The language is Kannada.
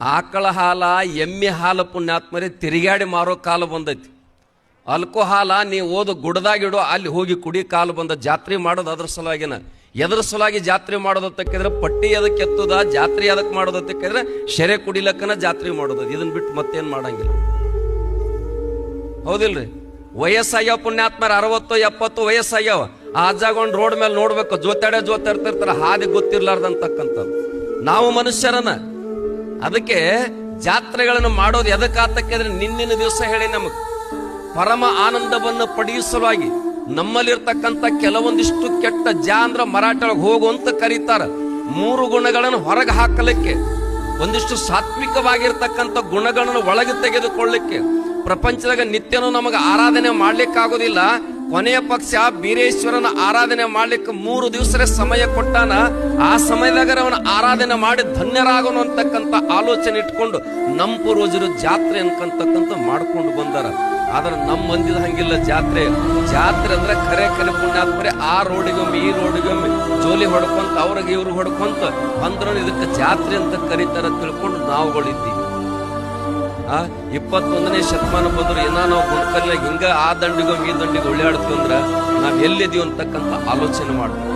ಆಕಳ ಹಾಲ ಎಮ್ಮೆ ಹಾಲು ಪುಣ್ಯಾತ್ಮರಿ ತಿರುಗಾಡಿ ಮಾರೋ ಕಾಲ ಬಂದೈತಿ. ಅಲ್ಕೋಹಾಲ ನೀವು ಓದು ಗುಡದಾಗಿಡೋ, ಅಲ್ಲಿ ಹೋಗಿ ಕುಡಿ ಕಾಲು ಬಂದ ಜಾತ್ರೆ ಮಾಡೋದು ಅದ್ರ ಸಲುವಾಗಿನ. ಎದ್ರ ಸಲುವಾಗಿ ಜಾತ್ರೆ ಮಾಡೋದು ತಕ್ಕಿದ್ರೆ ಪಟ್ಟಿ ಅದಕ್ಕೆ ಎತ್ತದ, ಜಾತ್ರೆ ಅದಕ್ಕೆ ಮಾಡೋದು ತಕ್ಕಿದ್ರೆ ಶೆರೆ ಕುಡಿಲಕ್ಕನ ಜಾತ್ರೆ ಮಾಡೋದು. ಇದನ್ನ ಬಿಟ್ಟು ಮತ್ತೇನು ಮಾಡಂಗಿಲ್ಲ. ಹೌದಿಲ್ರಿ? ವಯಸ್ಸಾಗ್ಯಾವ ಪುಣ್ಯಾತ್ಮರ, ಅರವತ್ತು, ಎಪ್ಪತ್ತು ವಯಸ್ಸಾಗ್ಯಾವ. ಆ ಅಜ್ಜಾಗೊಂಡ್ ರೋಡ್ ಮೇಲೆ ನೋಡ್ಬೇಕು ಜೋತಾಡೆ ಜೋತಾಡ್ತಿರ್ತಾರ, ಹಾದಿ ಗೊತ್ತಿರ್ಲಾರ್ದಂತಕ್ಕಂಥದ್ದು ನಾವು ಮನುಷ್ಯರನ ಅದಕ್ಕೆ ಜಾತ್ರೆಗಳನ್ನು ಮಾಡೋದು ಎದಕ್ಕಾತಕ್ಕೆಂದ್ರೆ ನಿನ್ನಿನ ದಿವಸ ಹೇಳಿ ನಮಗೆ. ಪರಮ ಆನಂದವನ್ನು ಪಡೆಯಿಸಲಾಗಿ ನಮ್ಮಲ್ಲಿರ್ತಕ್ಕಂಥ ಕೆಲವೊಂದಿಷ್ಟು ಕೆಟ್ಟ ಜಾ ಅಂದ್ರ ಮರಾಠೊಳಗೆ ಹೋಗು ಅಂತ ಕರೀತಾರ. ಮೂರು ಗುಣಗಳನ್ನು ಹೊರಗೆ ಹಾಕಲಿಕ್ಕೆ, ಒಂದಿಷ್ಟು ಸಾತ್ವಿಕವಾಗಿರ್ತಕ್ಕಂಥ ಗುಣಗಳನ್ನು ಒಳಗೆ ತೆಗೆದುಕೊಳ್ಳಿಕ್ಕೆ. ಪ್ರಪಂಚದಾಗ ನಿತ್ಯನೂ ನಮಗೆ ಆರಾಧನೆ ಮಾಡ್ಲಿಕ್ಕಾಗೋದಿಲ್ಲ. ಕೊನೆಯ ಪಕ್ಷ ಬೀರೇಶ್ವರನ ಆರಾಧನೆ ಮಾಡ್ಲಿಕ್ಕೆ ಮೂರು ದಿವಸರೇ ಸಮಯ ಕೊಟ್ಟಾನ. ಆ ಸಮಯದಾಗ ಅವನ ಆರಾಧನೆ ಮಾಡಿ ಧನ್ಯರಾಗೋನು ಅಂತಕ್ಕಂಥ ಆಲೋಚನೆ ಇಟ್ಕೊಂಡು ನಮ್ಮ ಪೂರ್ವಜರು ಜಾತ್ರೆ ಅನ್ಕಂತಕ್ಕಂಥ ಮಾಡ್ಕೊಂಡು ಬಂದಾರ. ಆದ್ರೆ ನಮ್ಮ ಮಂದಿದ ಹಂಗಿಲ್ಲ ಜಾತ್ರೆ. ಜಾತ್ರೆ ಅಂದ್ರೆ ಕರೆ ಕರೆ ಪುಣ್ಯಾತ್ಮರೆ ಆ ರೋಡಿಗೊಮ್ಮೆ, ಈ ರೋಡಿಗೊಮ್ಮೆ ಜೋಲಿ ಹೊಡ್ಕೊಂತ, ಅವ್ರಿಗೆ ಇವ್ರಿಗೆ ಹೊಡ್ಕೊಂತ ಅಂದ್ರ ಇದಕ್ಕೆ ಜಾತ್ರೆ ಅಂತ ಕರೀತಾರ ತಿಳ್ಕೊಂಡು ನಾವುಗಳಿದ್ದೀವಿ ಆ, ಇಪ್ಪತ್ತೊಂದನೇ ಶತಮಾನ ಬಂದ್ರೆ ಏನೋ ನಾವು ಹಿಂಗ ಆ ದಂಡಿಗೋ, ಈ ದಂಡಿಗೆ ಅಂದ್ರೆ ನಾವು ಎಲ್ಲಿದ್ದೀವಿ ಅಂತಕ್ಕಂಥ ಆಲೋಚನೆ ಮಾಡ್ತೀವಿ.